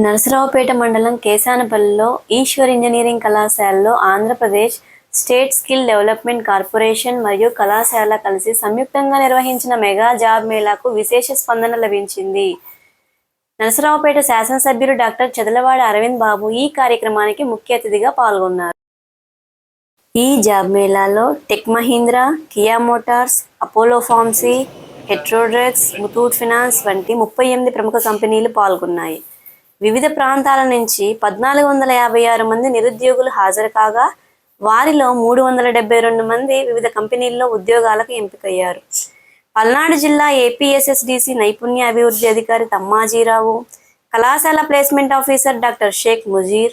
నరసరావుపేట మండలం కేశానపల్లిలో ఈశ్వర్ ఇంజనీరింగ్ కళాశాలలో Andhra Pradesh state skill development corporation మరియు కళాశాల కలిసి సంయుక్తంగా నిర్వహించిన మెగా జాబ్ మేళాకు విశేష స్పందన లభించింది. నరసరావుపేట శాసనసభ్యులు డాక్టర్ చదలవాడ అరవింద్ బాబు ఈ కార్యక్రమానికి ముఖ్య అతిథిగా పాల్గొన్నారు. ఈ job మేళాలో Tech Mahindra Kia Motors Apollo pharmacy హెట్రోడ్రెక్స్ Muthoot finance వంటి ముప్పై ఎనిమిది ప్రముఖ కంపెనీలు పాల్గొన్నాయి. వివిధ ప్రాంతాల నుంచి పద్నాలుగు వందల యాభై ఆరు మంది నిరుద్యోగులు హాజరు కాగా వారిలో మూడు వందల డెబ్బై రెండు మంది వివిధ కంపెనీల్లో ఉద్యోగాలకు ఎంపికయ్యారు. పల్నాడు జిల్లా ఏపీఎస్ఎస్డిసి నైపుణ్య అభివృద్ధి అధికారి తమ్మాజీరావు కళాశాల placement officer doctor Sheikh Mujeer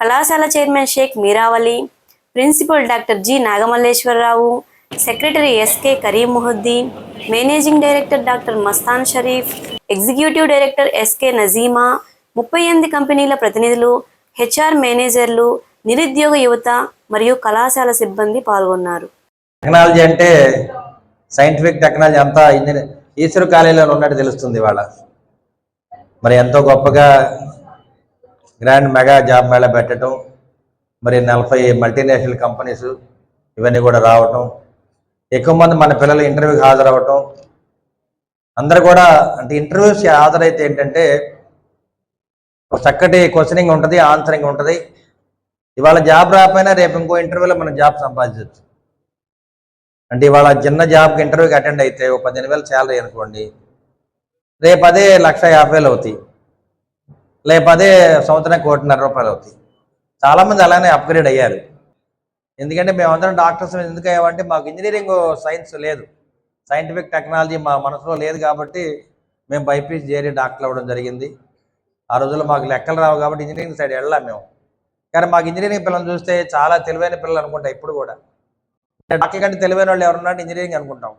కళాశాల chairman Sheikh Meeravali principal doctor G Nagamalleswararao secretary SK Kareem Muhaddin managing director doctor Mastan Sharif executive director SK Najeema ముప్పై ఎనిమిది కంపెనీల ప్రతినిధులు హెచ్ఆర్ మేనేజర్లు నిరుద్యోగ యువత మరియు కళాశాల సిబ్బంది పాల్గొన్నారు. టెక్నాలజీ అంటే సైంటిఫిక్ టెక్నాలజీ అంతా ఇంజనీర్ ఈశ్వర కాలేజీలో ఉన్నట్టు తెలుస్తుంది ఇవాళ. మరి ఎంతో గొప్పగా గ్రాండ్ మెగా జాబ్ మేళ పెట్టడం మరి నలభై మల్టీనేషనల్ కంపెనీస్ ఇవన్నీ కూడా రావటం ఎక్కువ మంది మన పిల్లలు ఇంటర్వ్యూకి హాజరవటం అందరు కూడా అంటే ఇంటర్వ్యూస్ హాజరైతే ఏంటంటే ఒక చక్కటి క్వశ్చనింగ్ ఉంటుంది ఆన్సరింగ్ ఉంటుంది. ఇవాళ జాబ్ రాకపోయినా రేపు ఇంకో ఇంటర్వ్యూలో మనం జాబ్ సంపాదించవచ్చు అంటే ఇవాళ చిన్న జాబ్కి ఇంటర్వ్యూకి అటెండ్ అయితే ఒక పదిహేను వేలు శాలరీ అనుకోండి రేపు అదే లక్ష యాభై వేలు అవుతాయి. రేపు అదే సంవత్సరం కోటిన్నర రూపాయలు అవుతాయి. చాలామంది అలానే అప్గ్రేడ్ అయ్యారు. ఎందుకంటే మేమందరం డాక్టర్స్ ఎందుకు అయ్యామంటే మాకు ఇంజనీరింగ్ సైన్స్ లేదు. సైంటిఫిక్ టెక్నాలజీ మా మనసులో లేదు కాబట్టి మేము బైపీసీ చేరి డాక్టర్ అవ్వడం జరిగింది. ఆ రోజుల్లో మాకు లెక్కలు రావు కాబట్టి ఇంజనీరింగ్ సైడ్ వెళ్ళాం మేము. కానీ మాకు ఇంజనీరింగ్ పిల్లల్ని చూస్తే చాలా తెలివైన పిల్లలు అనుకుంటా ఇప్పుడు కూడా. డాక్టర్ కంటే తెలివైన వాళ్ళు ఎవరున్నారంటే ఇంజనీరింగ్ అనుకుంటాం.